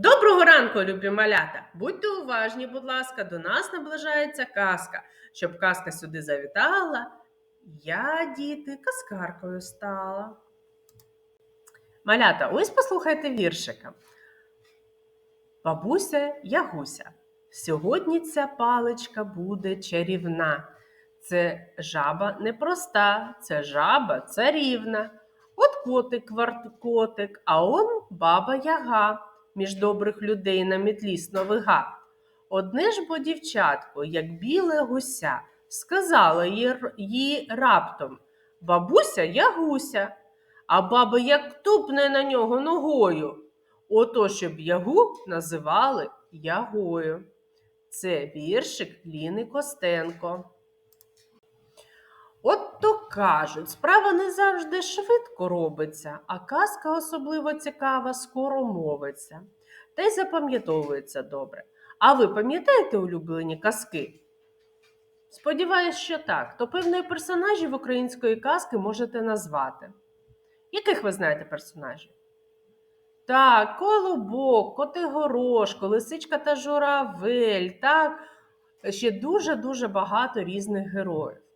Доброго ранку, любі малята! Будьте уважні, будь ласка, до нас наближається казка. Щоб казка сюди завітала, я, діти, казкаркою стала. Малята, ось послухайте віршика. Бабуся Ягуся. Сьогодні ця паличка буде чарівна. Це жаба непроста, це жаба царівна. От котик кварткотик, а он баба Яга між добрих людей на мітлі сновига. Одне ж бо дівчатко, як біле гуся, сказала їй, раптом Бабуся Ягуся, а баба як тупне на нього ногою. Ото щоб ягу називали Ягою. Це віршик Ліни Костенко. Кажуть, справа не завжди швидко робиться, а казка особливо цікава, скоро мовиться. Та й запам'ятовується добре. А ви пам'ятаєте улюблені казки? Сподіваюсь, що так, то певної персонажів української казки можете назвати. Яких ви знаєте персонажів? Так, Колобок, Котигорошко, Лисичка та Журавель, так, ще дуже-дуже багато різних героїв.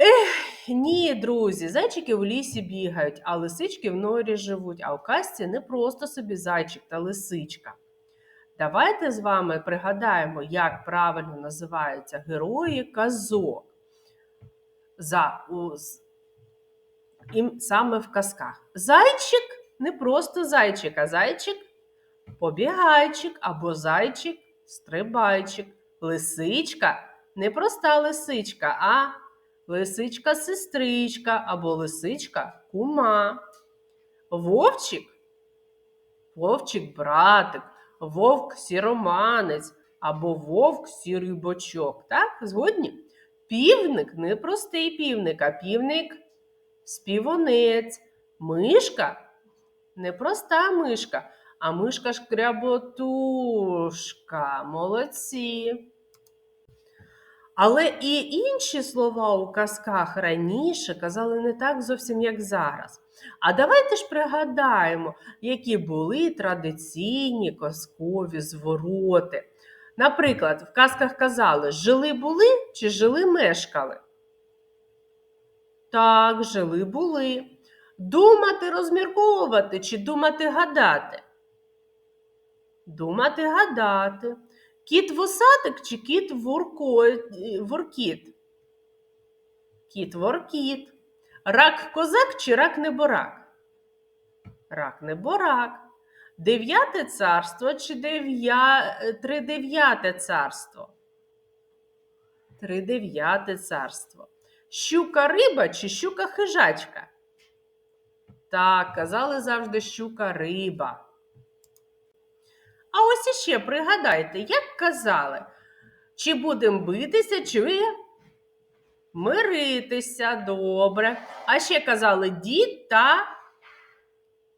Ех, ні, друзі, зайчики в лісі бігають, а лисички в норі живуть, а у казці не просто собі зайчик та лисичка. Давайте з вами пригадаємо, як правильно називаються герої казок. За, у, і саме в казках. Зайчик не просто зайчик, а зайчик побігайчик або зайчик стрибайчик. Лисичка не проста лисичка, а лисичка сестричка або лисичка кума. Вовчик вовчик братик, вовк сіроманець або вовк сірий бочок. Так, згодні? Півник не простий півник, а півник співонець. Мишка не проста мишка, а мишка шкряботушка. Молодці. Але і інші слова у казках раніше казали не так зовсім, як зараз. А давайте ж пригадаємо, які були традиційні казкові звороти. Наприклад, в казках казали жили були чи жили мешкали? Так, жили були. Думати, розмірковувати чи думати гадати? Думати гадати. Кіт вусатик чи кіт воркіт? Кіт воркіт. Рак козак чи рак неборак? Рак неборак. Дев'яте царство чи дев'я... тридев'яте царство? Тридев'яте царство. Щука риба чи щука хижачка? Так, казали завжди щука риба. Ось іще пригадайте, як казали, чи будемо битися, чи миритися добре. А ще казали дід та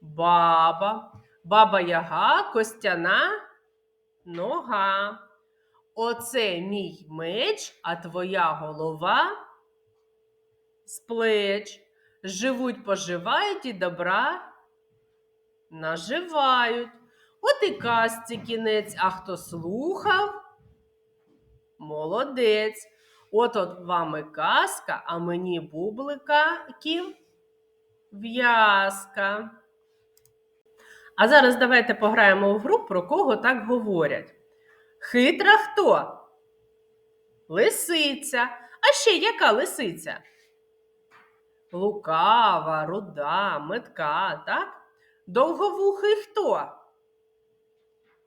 баба. Баба Яга, костяна нога. Оце мій меч, а твоя голова з плеч. Живуть, поживають і добра наживають. От і казці кінець, а хто слухав, молодець. От от вам і казка, а мені бубликів в'язка. А зараз давайте пограємо в гру, про кого так говорять. Хитра хто? Лисиця. А ще яка лисиця? Лукава, руда, метка, так? Довговухий хто?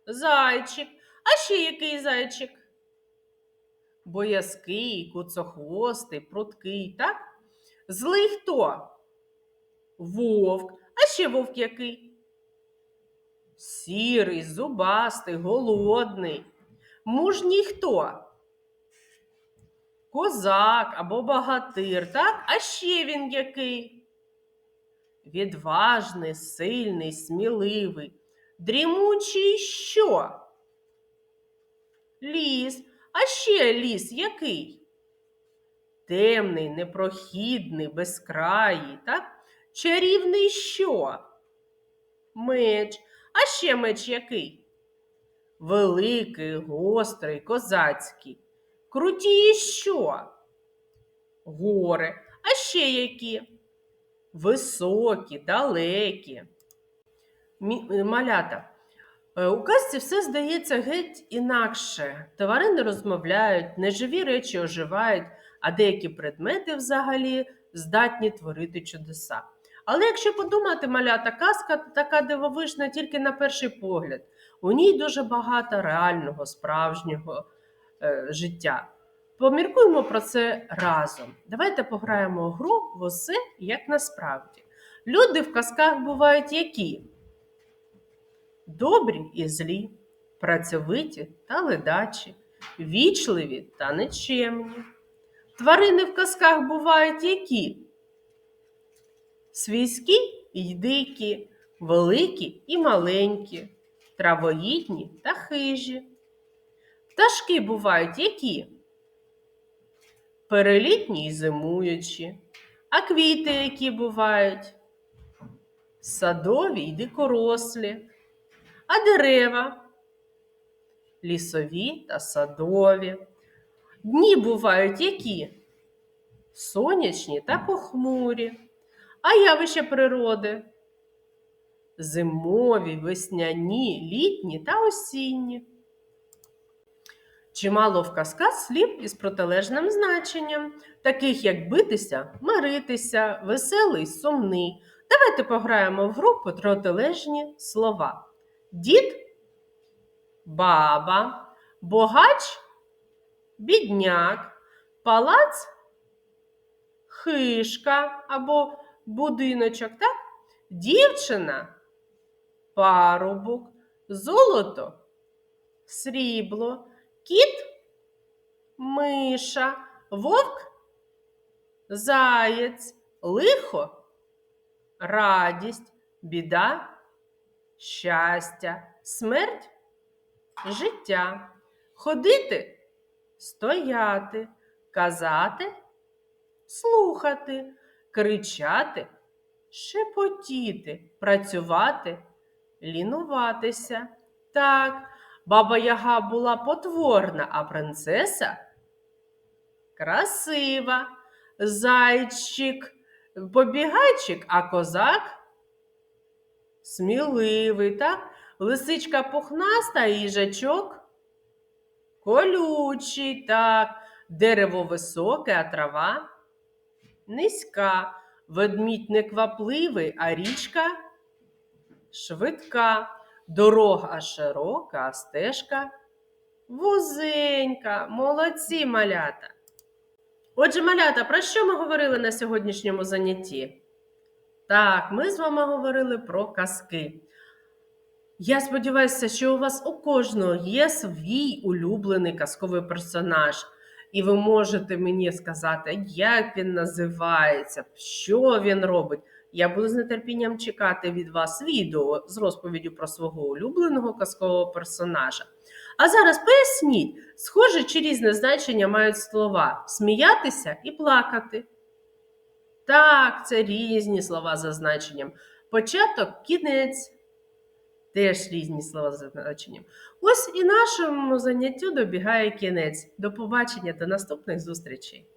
Зайчик. А ще який зайчик? Боязкий, куцохвостий, пруткий, так? Злий хто? Вовк. А ще вовк який? Сірий, зубастий, голодний. Мужній хто? Козак або багатир, так? А ще він який? Відважний, сильний, сміливий. Дрімучий що? Ліс. А ще ліс який? Темний, непрохідний, безкраїй, так? Чарівний що? Меч. А ще меч який? Великий, гострий, козацький. Круті що? Гори. А ще які? Високі, далекі. Е, Малята. Е, У казці все здається геть інакше. Тварини розмовляють, неживі речі оживають, а деякі предмети взагалі здатні творити чудеса. Але якщо подумати, малята, казка така дивовижна тільки на перший погляд. У ній дуже багато реального, справжнього е, життя. Поміркуємо про це разом. Давайте пограємо в гру в усе як насправді. Люди в казках бувають які? Добрі і злі, працьовиті та ледачі, вічливі та нечемні. Тварини в казках бувають які? Свійські й дикі, великі і маленькі, травоїдні та хижі. Пташки бувають які? Перелітні й зимуючі, а квіти які бувають? Садові й дикорослі, а дерева лісові та садові. Дні бувають які? Сонячні та похмурі, а явища природи зимові, весняні, літні та осінні. Чимало в казках слів із протилежним значенням, таких як битися, миритися, веселий, сумний. Давайте пограємо в гру протилежні слова. Дід, баба, богач, бідняк, палац, хишка або будиночок, так? Дівчина, парубок, золото, срібло, кіт, миша, вовк, заєць, лихо, радість, біда, щастя, смерть, життя, ходити, стояти, казати, слухати, кричати, шепотіти, працювати, лінуватися. Так, баба Яга була потворна, а принцеса красива, зайчик, побігайчик, а козак сміливий, так? Лисичка пухнаста, їжачок колючий, так, дерево високе, а трава низька, ведмідь неквапливий, а річка швидка, дорога широка, а стежка вузенька. Молодці малята. Отже, малята, про що ми говорили на сьогоднішньому занятті? Так, ми з вами говорили про казки. Я сподіваюся, що у вас у кожного є свій улюблений казковий персонаж, і ви можете мені сказати, як він називається, що він робить. Я буду з нетерпінням чекати від вас відео з розповіддю про свого улюбленого казкового персонажа. А зараз поясніть, схоже чи різне значення мають слова сміятися і плакати. Так, це різні слова за значенням. Початок, кінець. Теж різні слова за значенням. Ось і нашому заняттю добігає кінець. До побачення, до наступних зустрічей!